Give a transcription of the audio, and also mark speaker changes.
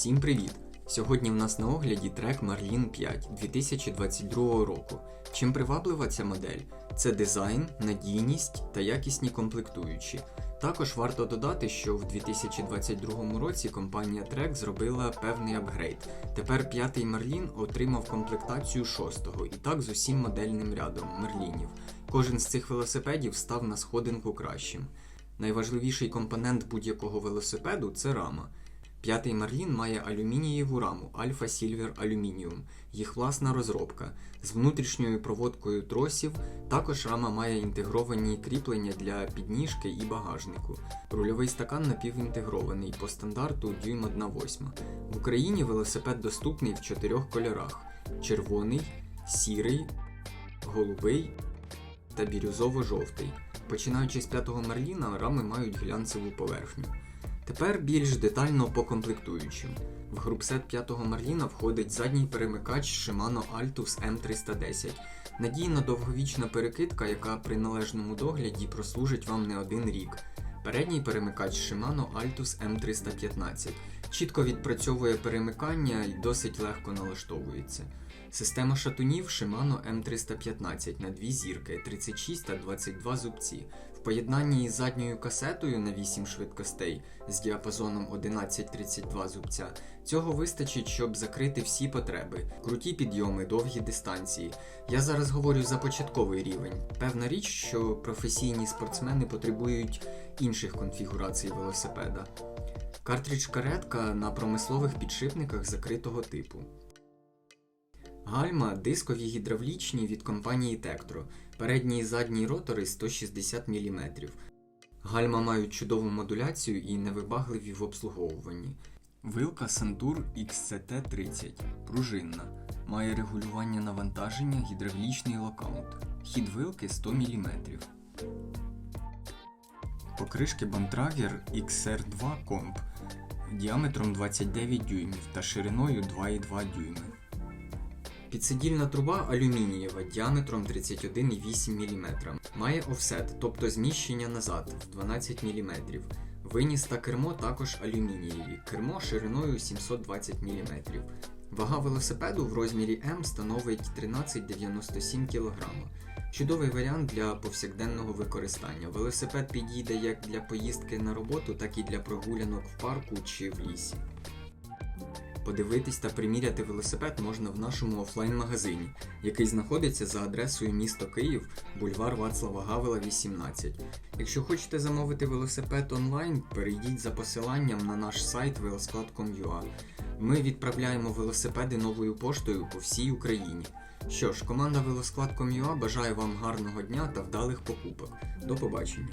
Speaker 1: Всім привіт! Сьогодні в нас на огляді трек Marlin 5 2022 року. Чим приваблива ця модель? Це дизайн, надійність та якісні комплектуючі. Також варто додати, що в 2022 році компанія Trek зробила певний апгрейд. Тепер п'ятий Мерлін отримав комплектацію шостого, і так з усім модельним рядом мерлінів. Кожен з цих велосипедів став на сходинку кращим. Найважливіший компонент будь-якого велосипеду це рама. П'ятий Марлін має алюмінієву раму Alpha Silver Aluminium, їх власна розробка з внутрішньою проводкою тросів. Також рама має інтегровані кріплення для підніжки і багажнику. Рульовий стакан напівінтегрований по стандарту дюйм 1,8. В Україні велосипед доступний в чотирьох кольорах: червоний, сірий, голубий та бірюзово-жовтий. Починаючи з п'ятого Мерліна, рами мають глянцеву поверхню. Тепер більш детально по комплектуючим. В групсет 5-го Марліна входить задній перемикач Shimano Altus M310. Надійна довговічна перекидка, яка при належному догляді прослужить вам не один рік. Передній перемикач Shimano Altus M315. Чітко відпрацьовує перемикання і досить легко налаштовується. Система шатунів Shimano M315 на дві зірки 36 та 22 зубці. В поєднанні із задньою касетою на 8 швидкостей з діапазоном 11-32 зубця цього вистачить, щоб закрити всі потреби, круті підйоми, довгі дистанції. Я зараз говорю за початковий рівень. Певна річ, що професійні спортсмени потребують інших конфігурацій велосипеда. Картридж каретка на промислових підшипниках закритого типу. Гальма дискові гідравлічні від компанії Tektro. Передні і задні ротори 160 мм. Гальма мають чудову модуляцію і невибагливі в обслуговуванні. Вилка Santur XCT30 пружинна. Має регулювання навантаження, гідравлічний локаут. Хід вилки 100 мм. Покришки Bontrager XR2 Comp діаметром 29 дюймів та шириною 2,2 дюйми. Підсидільна труба алюмінієва діаметром 31,8 мм. Має офсет, тобто зміщення назад в 12 мм. Виніс та кермо також алюмінієві, кермо шириною 720 мм. Вага велосипеду в розмірі М становить 13,97 кг. Чудовий варіант для повсякденного використання. Велосипед підійде як для поїздки на роботу, так і для прогулянок в парку чи в лісі. Подивитись та приміряти велосипед можна в нашому офлайн-магазині, який знаходиться за адресою місто Київ, бульвар Вацлава Гавела, 18. Якщо хочете замовити велосипед онлайн, перейдіть за посиланням на наш сайт velosklad.com.ua. Ми відправляємо велосипеди новою поштою по всій Україні. Що ж, команда velosklad.com.ua бажає вам гарного дня та вдалих покупок. До побачення!